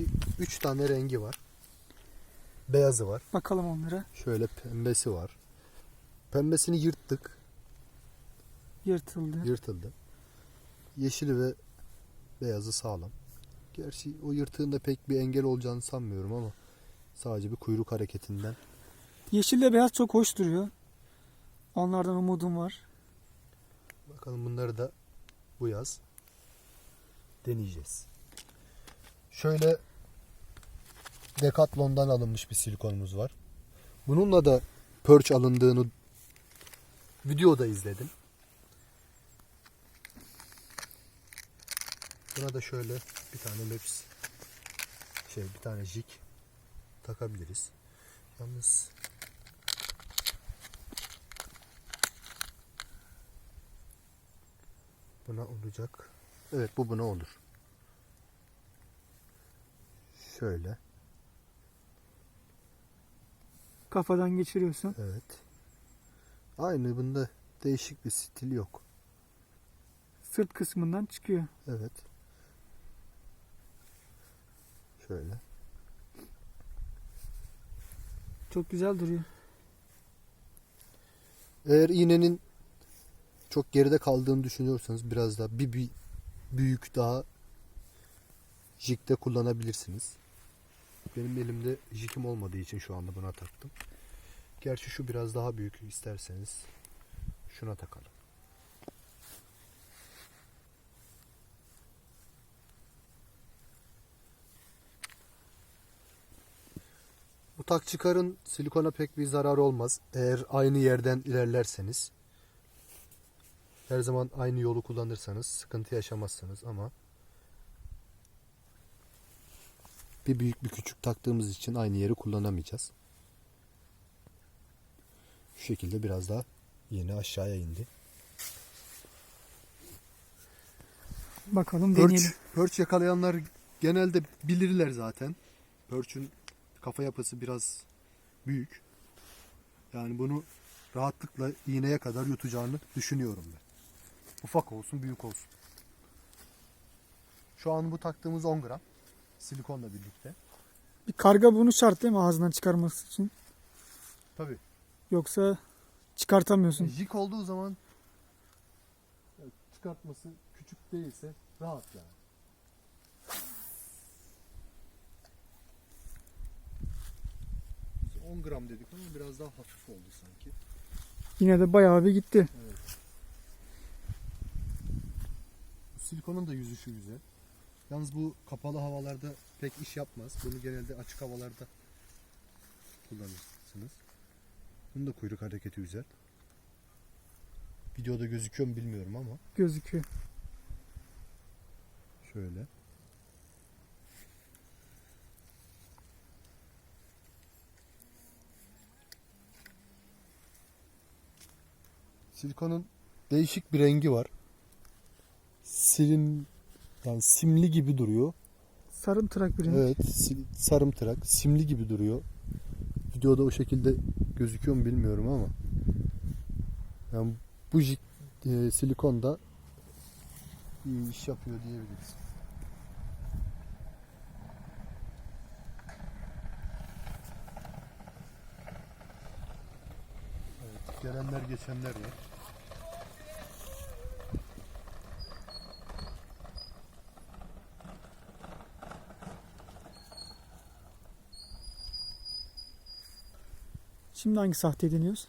2 3 tane rengi var. Beyazı var. Bakalım onlara. Şöyle pembesi var. Pembesini yırttık. Yırtıldı. Yırtıldı. Yeşili ve beyazı sağlam. Gerçi o yırtığında pek bir engel olacağını sanmıyorum ama sadece bir kuyruk hareketinden. Yeşille beyaz çok hoş duruyor. Onlardan umudum var. Bakalım bunları da bu yaz deneyeceğiz. Şöyle Decathlon'dan alınmış bir silikonumuz var. Bununla da perch alındığını videoda izledim. Buna da şöyle bir tane meps şey bir tane jig takabiliriz. Yalnız buna olacak. Evet bu buna olur. Şöyle. Kafadan geçiriyorsun. Evet. Aynı bunda değişik bir stil yok. Sırt kısmından çıkıyor. Evet. Şöyle. Çok güzel duruyor. Eğer iğnenin çok geride kaldığını düşünüyorsanız biraz daha bir, bir büyük daha jigde kullanabilirsiniz. Benim elimde jigim olmadığı için şu anda buna taktım. Gerçi şu biraz daha büyük isterseniz şuna takalım. Bu tak çıkarın silikona pek bir zarar olmaz. Eğer aynı yerden ilerlerseniz her zaman aynı yolu kullanırsanız sıkıntı yaşamazsınız ama bir büyük bir küçük taktığımız için aynı yeri kullanamayacağız. Şu şekilde biraz daha yeni aşağıya indi. Bakalım deneyelim. perch yakalayanlar genelde bilirler zaten. Perch'ün kafa yapısı biraz büyük. Yani bunu rahatlıkla iğneye kadar yutacağını düşünüyorum ben. Ufak olsun, büyük olsun. Şu an bu taktığımız 10 gram. Silikonla birlikte. Bir karga bunu şart değil mi ağzından çıkarması için? Tabii. Yoksa çıkartamıyorsun. Jig olduğu zaman evet, çıkartması küçük değilse rahat yani. Biz 10 gram dedik ama biraz daha hafif oldu sanki. Yine de bayağı bir gitti. Silikonun da yüzüşü güzel. Yalnız bu kapalı havalarda pek iş yapmaz. Bunu genelde açık havalarda kullanırsınız. Bunun da kuyruk hareketi güzel. Videoda gözüküyor mu bilmiyorum ama Gözüküyor. şöyle. Silikonun değişik bir rengi var. Silim yani simli gibi duruyor. Sarımtırak renk. Evet, sarımtırak, simli gibi duruyor. Videoda o şekilde gözüküyor mu bilmiyorum ama. Yani bu jik, e, silikon da iyi iş yapıyor diyebiliriz. Evet, gelenler geçenler var. Şimdi hangi sahte deniyoruz?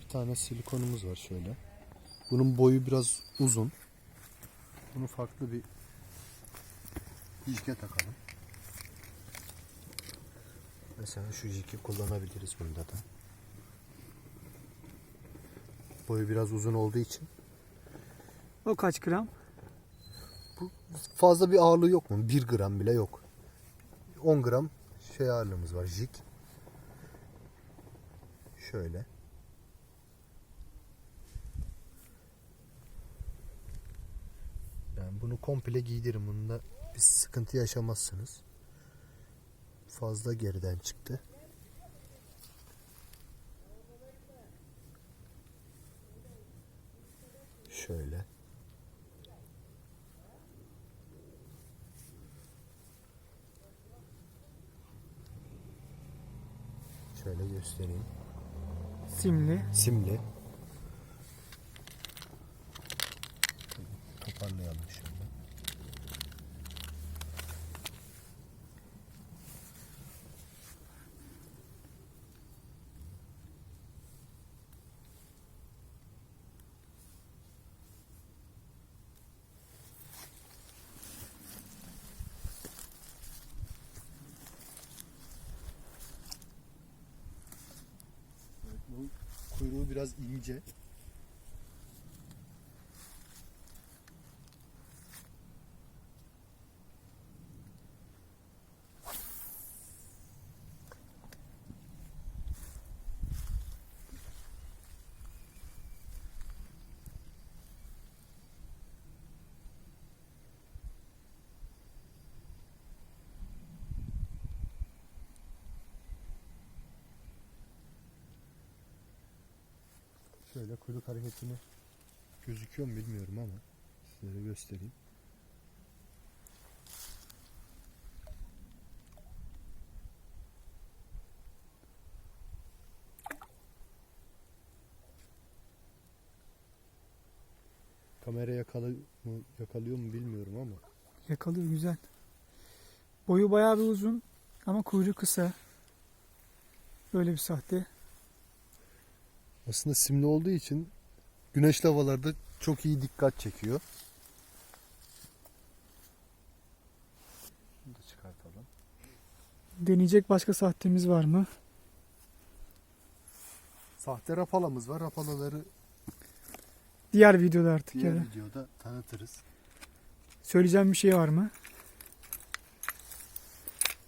Bir tane silikonumuz var şöyle. Bunun boyu biraz uzun. Bunu farklı bir jike takalım. Mesela şu jiki kullanabiliriz bunda da. Boyu biraz uzun olduğu için. O kaç gram? Bu fazla bir ağırlığı yok mu? 1 gram bile yok. 10 gram şey ağırlığımız var jik. Şöyle. Yani bunu komple giydirin. Bunda bir sıkıntı yaşamazsınız. Fazla geriden çıktı. Şöyle. Şöyle göstereyim. Simli. Simli. Toparlayalım şöyle. Evet, bu kuyruğu biraz ince. Şöyle kuyruk hareketini gözüküyor mu bilmiyorum ama size de göstereyim. Kamera yakalı mı, yakalıyor mu bilmiyorum ama Yakalıyor güzel. Boyu bayağı bir uzun ama kuyruğu kısa. Böyle bir sahte. Aslında simli olduğu için güneşli havalarda çok iyi dikkat çekiyor. Bunu da çıkartalım. Deneyecek başka sahtemiz var mı? Sahte rapalamız var. Rapalaları Diğer videoda artık diğer ya da. videoda tanıtırız. Söyleyeceğim bir şey var mı?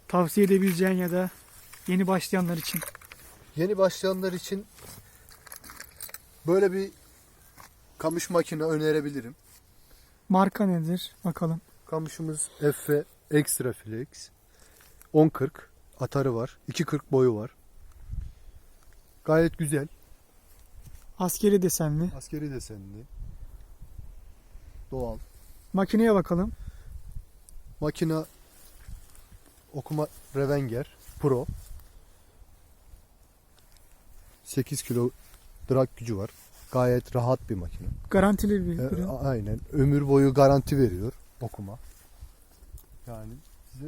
Tavsiye edebileceğin ya da yeni başlayanlar için. Yeni başlayanlar için böyle bir kamış makine önerebilirim. Marka nedir? Bakalım. Kamışımız Efe Extra Flex 10.40 atarı var. 2.40 boyu var. Gayet güzel. Askeri desenli. Askeri desenli. Doğal. Makineye bakalım. Makine okuma Revenger Pro. 8 kilo drag gücü var. Gayet rahat bir makine. Garantili bir E, ürün. a- aynen. Ömür boyu garanti veriyor okuma. Yani size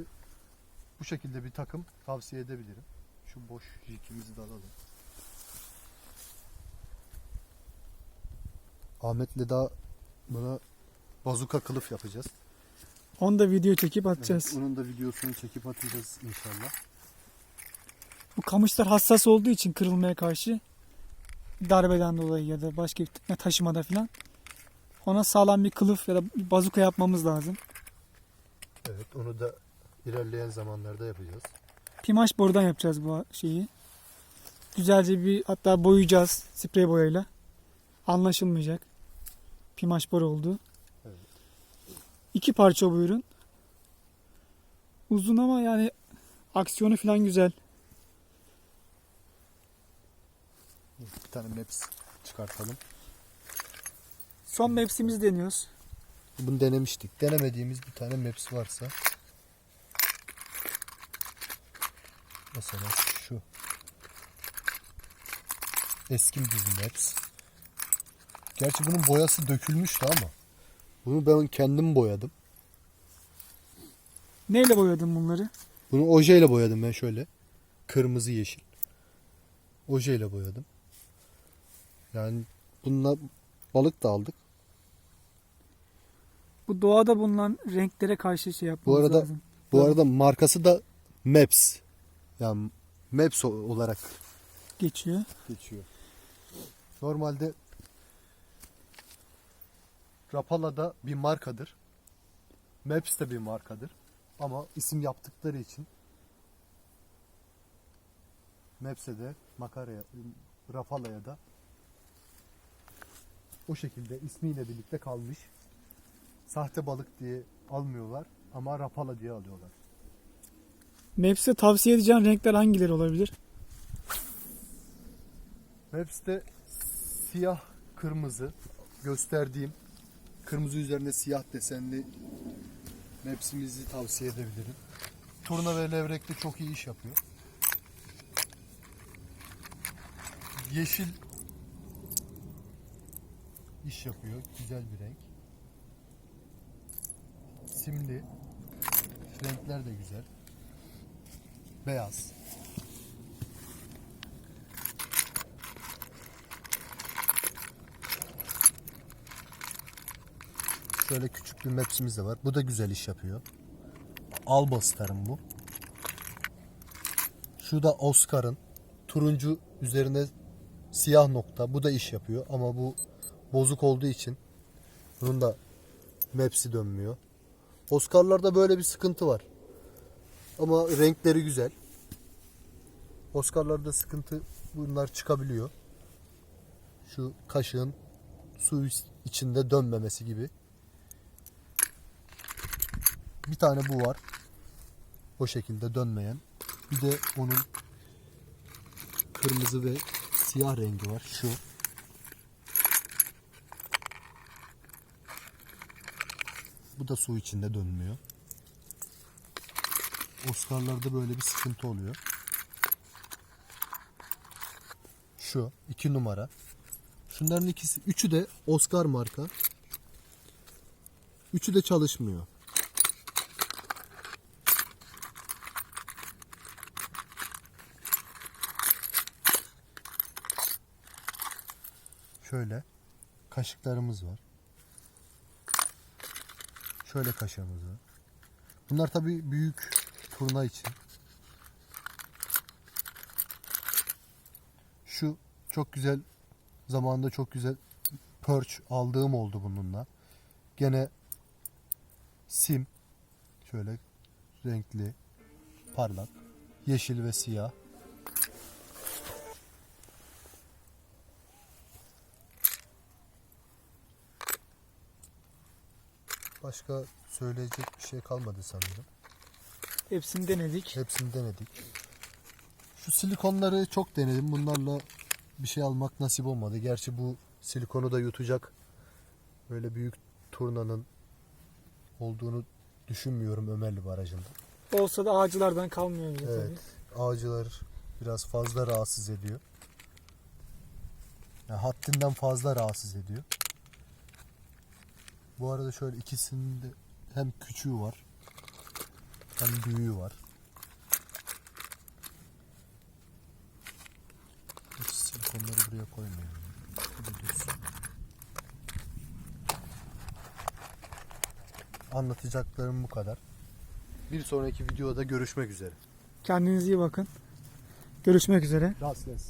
bu şekilde bir takım tavsiye edebilirim. Şu boş jikimizi de alalım. Ahmet'le daha buna bazuka kılıf yapacağız. Onu da video çekip atacağız. Evet, onun da videosunu çekip atacağız inşallah. Bu kamışlar hassas olduğu için kırılmaya karşı darbeden dolayı ya da başka bir taşımada falan ona sağlam bir kılıf ya da bir bazuka yapmamız lazım. Evet onu da ilerleyen zamanlarda yapacağız. Pimaş borudan yapacağız bu şeyi. Güzelce bir hatta boyayacağız sprey boyayla. Anlaşılmayacak. Pimaş boru oldu. Evet. İki parça bu ürün. Uzun ama yani aksiyonu falan güzel. Bir tane maps çıkartalım. Son mevsimizi deniyoruz. Bunu denemiştik. Denemediğimiz bir tane maps varsa mesela şu eski bir maps. Gerçi bunun boyası dökülmüştü ama bunu ben kendim boyadım. Neyle boyadın bunları? Bunu ojeyle boyadım ben şöyle. Kırmızı yeşil. Ojeyle boyadım. Yani bununla balık da aldık. Bu doğada bulunan renklere karşı şey yapmamız arada- lazım. Bu arada markası da Maps. Yani Maps olarak Geçiyor. geçiyor. Normalde Rapala da bir markadır. Maps de bir markadır. Ama isim yaptıkları için Maps'e de makaraya, Rapala'ya da o şekilde ismiyle birlikte kalmış. Sahte balık diye almıyorlar ama Rapala diye alıyorlar. Maps'e tavsiye edeceğin renkler hangileri olabilir? Maps'te siyah kırmızı gösterdiğim kırmızı üzerine siyah desenli Maps'imizi tavsiye edebilirim. Turna ve levrekte çok iyi iş yapıyor. yeşil iş yapıyor. Güzel bir renk. Simli. Renkler de güzel. Beyaz. Şöyle küçük bir mapsimiz de var. Bu da güzel iş yapıyor. Alba Star'ın bu. Şu da Oscar'ın. Turuncu üzerine siyah nokta. Bu da iş yapıyor ama bu bozuk olduğu için bunun da maps'i dönmüyor. Oscar'larda böyle bir sıkıntı var. Ama renkleri güzel. Oscar'larda sıkıntı bunlar çıkabiliyor. Şu kaşığın su içinde dönmemesi gibi. Bir tane bu var. O şekilde dönmeyen. Bir de onun kırmızı ve siyah rengi var. Şu. Bu da su içinde dönmüyor. Oscar'larda böyle bir sıkıntı oluyor. Şu iki numara. Şunların ikisi, üçü de Oscar marka. Üçü de çalışmıyor. Şöyle kaşıklarımız var. Şöyle kaşığımız var. Bunlar tabi büyük turna için. Şu çok güzel zamanında çok güzel perch aldığım oldu bununla. Gene sim şöyle renkli parlak yeşil ve siyah. Başka söyleyecek bir şey kalmadı sanırım. Hepsini denedik. Hepsini denedik. Şu silikonları çok denedim. Bunlarla bir şey almak nasip olmadı. Gerçi bu silikonu da yutacak böyle büyük turnanın olduğunu düşünmüyorum Ömerli Barajı'nda. Olsa da ağacılardan kalmıyor bize Evet. tabii. Ağacılar biraz fazla rahatsız ediyor. Yani haddinden fazla rahatsız ediyor. Bu arada şöyle ikisinde hem küçüğü var hem büyüğü var. Hiç silikonları buraya koymayalım. Anlatacaklarım bu kadar. Bir sonraki videoda görüşmek üzere. Kendinize iyi bakın. Görüşmek üzere. Rastless.